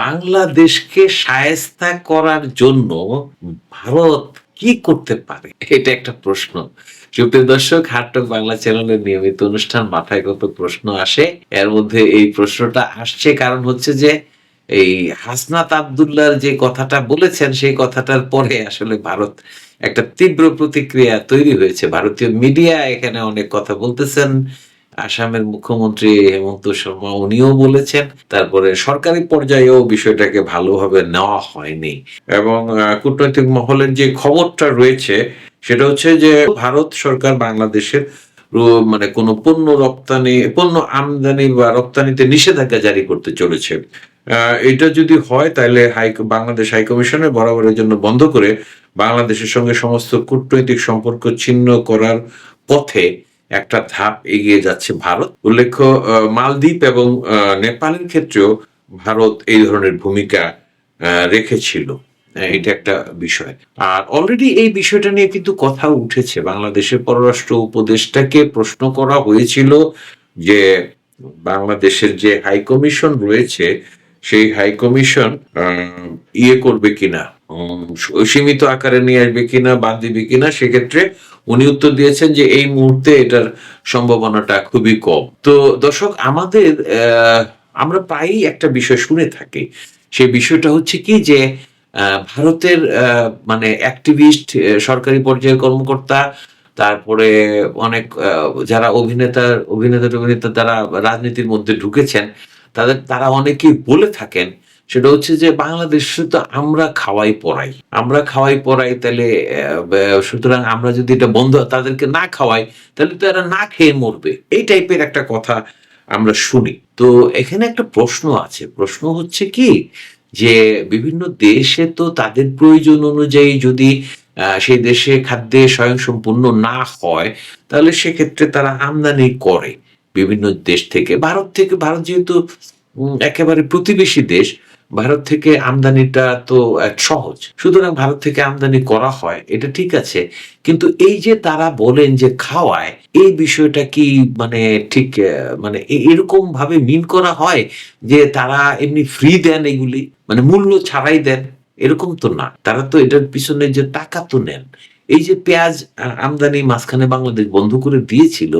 বাংলাদেশকে সায়স্তা করার জন্য ভারত কি করতে পারে? এটা একটা প্রশ্ন। সুপ্রিয় দর্শক, হাটটক বাংলা চ্যানেলের নিয়মিত অনুষ্ঠান মাথায় কত প্রশ্ন আসে। এর মধ্যে এই প্রশ্নটা আসছে, কারণ হচ্ছে যে এই হাসনাত আবদুল্লাহর যে কথাটা বলেছেন, সেই কথাটার পরে আসলে ভারত একটা তীব্র প্রতিক্রিয়া তৈরি হয়েছে। ভারতীয় মিডিয়া এখানে অনেক কথা বলতেছেন। আসামের মুখ্যমন্ত্রী হেমন্ত শর্মা উনিও বলেছেন, তারপরে সরকারি পর্যায়েও বিষয়টাকে ভালোভাবে নেওয়া হয়নি। এবং কূটনৈতিক মহলের যে খবরটা রয়েছে, সেটা হচ্ছে যে ভারত সরকার বাংলাদেশের মানে কোনো পণ্য রপ্তানি, পণ্য আমদানি বা রপ্তানিতে নিষেধাজ্ঞা জারি করতে চলেছে। এটা যদি হয়, তাহলে হাই, বাংলাদেশ হাইকমিশনের বরাবরের জন্য বন্ধ করে বাংলাদেশের সঙ্গে সমস্ত কূটনৈতিক সম্পর্ক ছিন্ন করার পথে একটা ধাপ এগিয়ে যাচ্ছে ভারত। উল্লেখ্য মালদ্বীপ এবং নেপালের ক্ষেত্রেও ভারত এই ধরনের ভূমিকা রেখেছিল। এটা একটা বিষয়। আর অলরেডি এই বিষয়টা নিয়ে কিন্তু কথা উঠেছে। বাংলাদেশের পররাষ্ট্র উপদেষ্টাকে প্রশ্ন করা হয়েছিল যে বাংলাদেশের যে হাই কমিশন রয়েছে, সেই হাই কমিশন ইয়ে করবে কিনা। সীমিত আকারে নিয়ে আসবে কিনা, বাদ দিবে কিনা, সেক্ষেত্রে উনি উত্তর দিয়েছেন যে এই মুহূর্তে এটার সম্ভাবনাটা খুবই কম। তো দর্শক, আমাদের আমরা প্রায়ই একটা বিষয় শুনে থাকি। সেই বিষয়টা হচ্ছে কি যে ভারতের মানে অ্যাক্টিভিস্ট সরকারি পর্যায়ের কর্মকর্তা, তারপরে অনেক যারা অভিনেতা অভিনেতা অভিনেতা তারা রাজনীতির মধ্যে ঢুকেছেন, তাদের, তারা অনেকেই বলে থাকেন সেটা হচ্ছে যে বাংলাদেশে তো আমরা খাওয়াই পড়াই। আমরা খাওয়াই পড়াই তাহলে সুতরাং আমরা যদি এটা বন্ধ তাদেরকে না খাওয়াই, তাহলে তো এরা না খেয়ে মরবে। এই টাইপের একটা কথা আমরা শুনি। তো এখানে একটা প্রশ্ন আছে। প্রশ্ন হচ্ছে কি যে বিভিন্ন দেশে তো তাদের প্রয়োজন অনুযায়ী যদি সেই দেশে খাদ্যে স্বয়ংসম্পূর্ণ না হয়, তাহলে সেক্ষেত্রে তারা আমদানি করে বিভিন্ন দেশ থেকে। ভারত থেকে, ভারত যেহেতু একেবারে প্রতিবেশী দেশ ভারত থেকে আমদানিটা তো সহজ। সুতরাং ভারত থেকে আমদানি করা হয়, এটা ঠিক আছে। কিন্তু এই যে তারা বলেন যে খাওয়ায়, এই বিষয়টা কি মানে ঠিক মানে এরকম ভাবে মিন করা হয় যে তারা এমনি ফ্রি দেন এগুলি? মানে মূল্য ছাড়াই দেন? এরকম তো না। তারা তো এটার পিছনে যে টাকা তো নেন। এই যে পেঁয়াজ আমদানি মাঝখানে বাংলাদেশ বন্ধ করে দিয়েছিল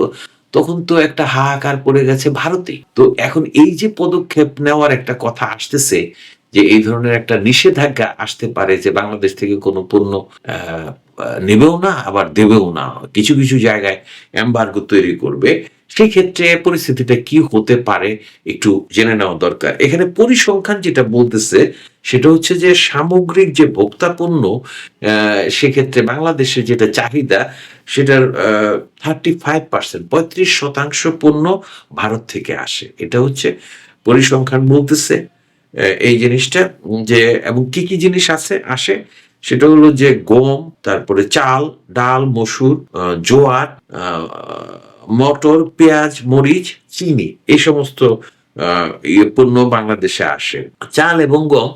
তখন তো একটা হাহাকার পড়ে গেছে ভারতে। তো এখন এই যে পদক্ষেপ নেওয়ার একটা কথা আসতেছে, যে এই ধরনের একটা নিষেধাজ্ঞা আসতে পারে যে বাংলাদেশ থেকে কোনো পণ্য নেবেও না, আবার দেবেও না, কিছু কিছু জায়গায় এম্বার্গো তৈরি করবে সেই ক্ষেত্রে পরিস্থিতিটা কি হতে পারে একটু জেনে নেওয়া দরকার। এখানে পরিসংখ্যান যেটা বলতেছে, সেটা হচ্ছে যে সামগ্রিক যে ভোক্তা পণ্য সেক্ষেত্রে বাংলাদেশের যেটা চাহিদা, সেটার থার্টি ফাইভ পার্সেন্ট পঁয়ত্রিশ শতাংশ পণ্য ভারত থেকে আসে। এটা হচ্ছে পরিসংখ্যান বলতেছে এই জিনিসটা, যে, এবং কি কি জিনিস আছে, আসে, সেটা হলো যে গম, তারপরে চাল, ডাল, মসুর জোয়ার মটর, পেঁয়াজ, মরিচ, চিনি, এই সমস্ত ইয়ে পণ্য বাংলাদেশে আসে। চাল এবং গম,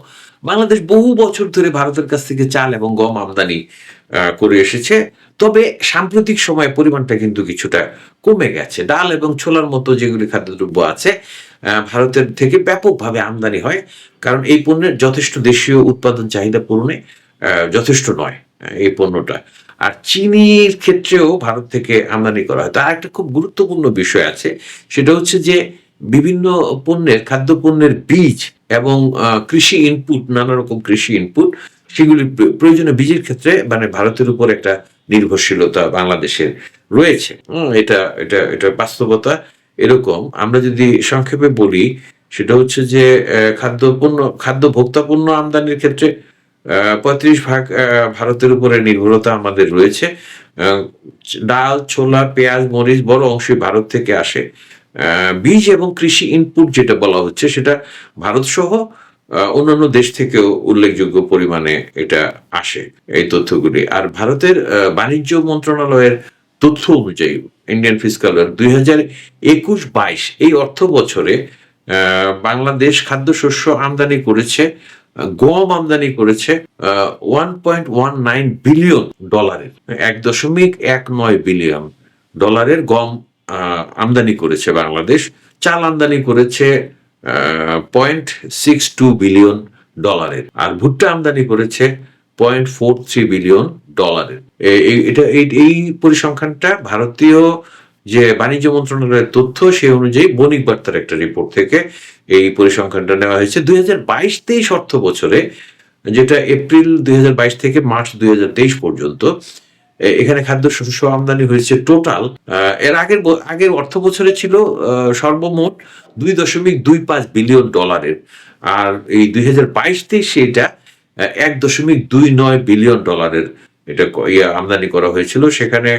বাংলাদেশ বহু বছর ধরে ভারতের কাছ থেকে চাল এবং গম আমদানি করে এসেছে। তবে সাম্প্রতিক সময়ে পরিমাণটা কিন্তু কিছুটা কমে গেছে। ডাল এবং ছোলার মতো যেগুলি খাদ্যদ্রব্য আছে ভারতের থেকে ব্যাপকভাবে আমদানি হয়। কারণ এই পণ্যের যথেষ্ট দেশীয় উৎপাদন চাহিদা পূরণে যথেষ্ট নয়। এই পণ্যটা। আর চিনির ক্ষেত্রেও ভারত থেকে আমদানি করা হয়। তার একটা খুব গুরুত্বপূর্ণ বিষয় আছে। সেটা হচ্ছে যে বিভিন্ন পণ্যের খাদ্যপণ্যের বীজ এবং কৃষি ইনপুট নানা রকম কৃষি ইনপুট সেগুলি প্র- প্রয়োজনীয় বীজের ক্ষেত্রে মানে ভারতের উপর একটা নির্ভরশীলতা বাংলাদেশের রয়েছে। এটা এটা এটা বাস্তবতা এরকম। আমরা যদি সংক্ষেপে বলি সেটা হচ্ছে যে আহ, খাদ্যপণ্য খাদ্য ভোক্তা পণ্য আমদানির ক্ষেত্রে পঁয়ত্রিশ ভাগ ভারতের উপরে নির্ভরতা আমাদের রয়েছে। ডাল, ছোলা, পেঁয়াজ, মরিচ, বড় অংশই ভারত থেকে আসে। বীজ এবং কৃষি ইনপুট যেটা বলা হচ্ছে সেটা ভারত সহ অন্যান্য দেশ থেকেও উল্লেখযোগ্য পরিমাণে এটা আসে এই তথ্যগুলি। আর ভারতের বাণিজ্য মন্ত্রণালয়ের তথ্য অনুযায়ী ইন্ডিয়ান ফিসকাল দুই হাজার একুশ বাইশ, এই অর্থ বছরে বাংলাদেশ খাদ্যশস্য আমদানি করেছে গম আমদানি করেছে one point one nine billion ডলারের এক দশমিক এক নয় বিলিয়ন ডলারের গম আমদানি করেছে বাংলাদেশ। চাল আমদানি করেছে পয়েন্ট সিক্স টু বিলিয়ন ডলারের আর ভুট্টা আমদানি করেছে পয়েন্ট ফোর থ্রি বিলিয়ন ডলারের এটা এই পরিসংখ্যানটা ভারতীয় যে বাণিজ্য মন্ত্রণালয়ের তথ্য, সেই অনুযায়ী বণিক বার্তার একটা রিপোর্ট থেকে এই পরিসংখ্যানটা নেওয়া হয়েছে। দুই হাজার বাইশ তেইশ অর্থ বছরে, যেটা এপ্রিল দুই হাজার বাইশ থেকে মার্চ দুই হাজার তেইশ পর্যন্ত এখানে খাদ্য শস্য আমদানি হয়েছে টোটাল এর আগের আগের অর্থ বছরে ছিল সর্বমোট দুই দশমিক দুই পাঁচ বিলিয়ন ডলারের। আর এই দুই হাজার বাইশ তেইশে এটা এক দশমিক দুই নয় বিলিয়ন ডলারের এটা ইয়ে আমদানি করা হয়েছিল। সেখানে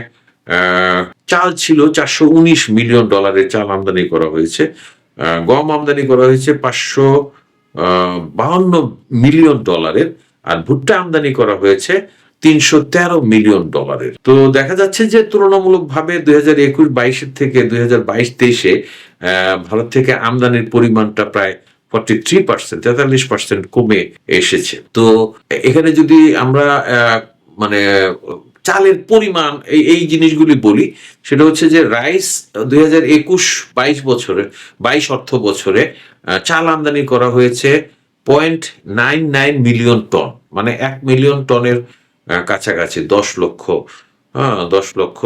চাল ছিল চারশো উনিশ মিলিয়ন ডলারের চাল আমদানি করা হয়েছে। গম আমদানি করা হয়েছে পাঁচশো বাহান্ন মিলিয়ন ডলারের আর ভুট্টা আমদানি করা হয়েছে তিনশো তেরো মিলিয়ন ডলারের। তো দেখা যাচ্ছে যে তুলনামূলকভাবে দুই হাজার একুশ বাইশের থেকে দুই হাজার বাইশ তেইশে ভারত থেকে আমদানির পরিমাণটা প্রায় ফর্টি থ্রি পার্সেন্ট তেতাল্লিশ পার্সেন্ট কমে এসেছে। তো এখানে যদি আমরা মানে চালের পরিমাণ, এই এই জিনিসগুলি বলি, সেটা হচ্ছে যে রাইস দুই হাজার একুশ বাইশ বছরে, বাইশ অর্থ বছরে চাল আমদানি করা হয়েছে point nine nine million ton মানে এক মিলিয়ন টনের কাছাকাছি, দশ লক্ষ হ্যাঁ দশ লক্ষ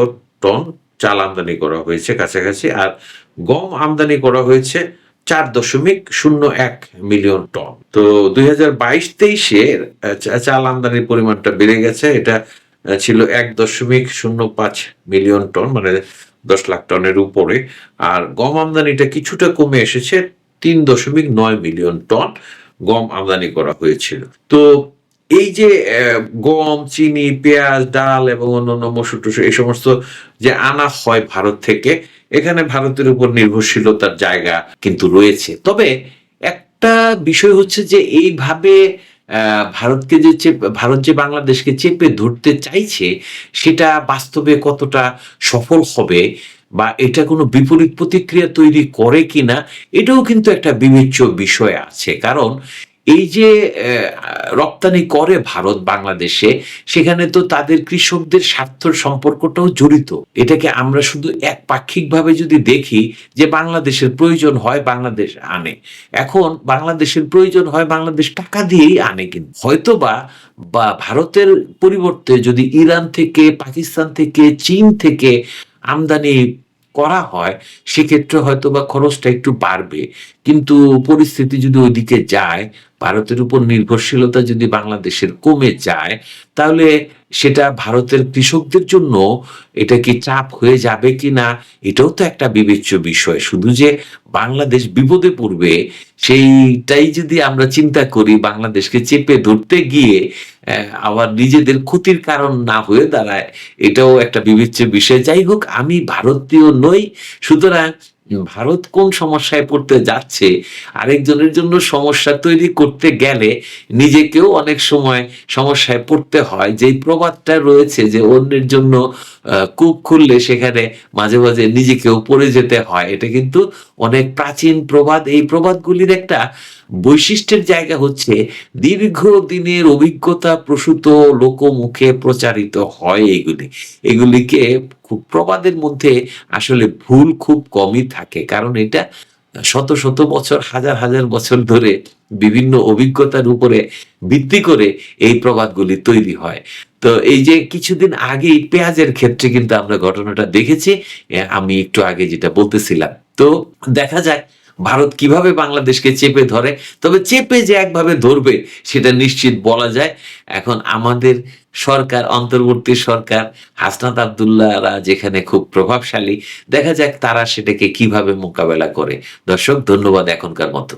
টন চাল আমদানি করা হয়েছে কাছাকাছি, আর গম আমদানি করা হয়েছে চার দশমিক শূন্য এক মিলিয়ন টন। তো দুই হাজার বাইশ তেইশে চাল আমদানির পরিমাণটা বেড়ে গেছে, এটা ছিল এক দশমিক শূন্য পাঁচ মিলিয়ন টন মানে দশ লাখ টনের উপরে। আর গম আমদানিটা কিছুটা কমে এসেছে, তিন দশমিক নয় মিলিয়ন টন গম আমদানি করা হয়েছিল। তো এই যে গম, চিনি, পেঁয়াজ, ডাল এবং অন্যান্য মসুর টসুর এই সমস্ত যে আনা হয় ভারত থেকে, এখানে ভারতের উপর নির্ভরশীলতার জায়গা কিন্তু রয়েছে। তবে একটা বিষয় হচ্ছে যে, এইভাবে ভারতকে যে চেপ- ভারত যে বাংলাদেশকে চেপে ধরতে চাইছে, সেটা বাস্তবে কতটা সফল হবে বা এটা কোনো বিপরীত প্রতিক্রিয়া তৈরি করে কিনা, এটাও কিন্তু একটা বিবেচ্য বিষয় আছে। কারণ এই যে রপ্তানি করে ভারত বাংলাদেশে, সেখানে তো তাদের কৃষকদের স্বার্থ সম্পর্কটাও জড়িত। এটাকে আমরা শুধু এক পাক্ষিকভাবে যদি দেখি যে বাংলাদেশের প্রয়োজন হয়, বাংলাদেশ আনে। এখন বাংলাদেশের প্রয়োজন হয়, বাংলাদেশ টাকা দিয়েই আনে কিন্তু। হয়তো বা বা ভারতের পরিবর্তে যদি ইরান থেকে, পাকিস্তান থেকে, চীন থেকে আমদানি করা হয়, সেক্ষেত্রে হয়তো বা খরচটা একটু বাড়বে। কিন্তু পরিস্থিতি যদি ওইদিকে যায়, ভারতের উপর নির্ভরশীলতা যদি বাংলাদেশের কমে যায়, তাহলে সেটা ভারতের কৃষকদের জন্য এটা কি চাপ হয়ে যাবে কি না এটাও তো একটা বিবেচ্য বিষয়। শুধু যে বাংলাদেশ বিপদে পড়বে, সেইটাই যদি আমরা চিন্তা করি, বাংলাদেশকে চেপে ধরতে গিয়ে আবার নিজেদের ক্ষতির কারণ না হয়ে দাঁড়ায়, এটাও একটা বিবেচ্য বিষয়। যাই হোক, আমি ভারতীয় নই, সুতরাং ভারত কোন সমস্যায় পড়তে যাচ্ছে, আরেকজনের জন্য সমস্যা তৈরি করতে গেলে নিজেকেও অনেক সময় সমস্যায় পড়তে হয়। যে প্রবাদটা রয়েছে যে অন্যের জন্য কূপ খুললে সেখানে মাঝে মাঝে নিজেকেও পড়ে যেতে হয়, এটা কিন্তু অনেক প্রাচীন প্রবাদ, এই প্রবাদগুলির একটা বৈশিষ্ট্যের জায়গা হচ্ছে দীর্ঘ দিনের অভিজ্ঞতা প্রসূত লোকমুখে প্রচারিত হয় এগুলি। এগুলিকে খুব প্রবাদের মধ্যে আসলে ভুল খুব কমই থাকে, কারণ এটা শত শত বছর, হাজার হাজার বছর ধরে বিভিন্ন অভিজ্ঞতার উপরে ভিত্তি করে এই প্রবাদগুলি তৈরি হয়। তো এই যে কিছুদিন আগেই পেঁয়াজের ক্ষেত্রে কিন্তু আমরা ঘটনাটা দেখেছি আমি একটু আগে যেটা বলতেছিলাম তো দেখা যাক ভারত কীভাবে বাংলাদেশকে চেপে ধরে। তবে চেপে যে একভাবে ধরবে, সেটা নিশ্চিত বলা যায়। এখন আমাদের সরকার, অন্তর্বর্তী সরকার, হাসনাত আবদুল্লাহরা যেখানে খুব প্রভাবশালী, দেখা যাক তারা সেটাকে কীভাবে মোকাবেলা করে। দর্শক, ধন্যবাদ এখনকার মতো।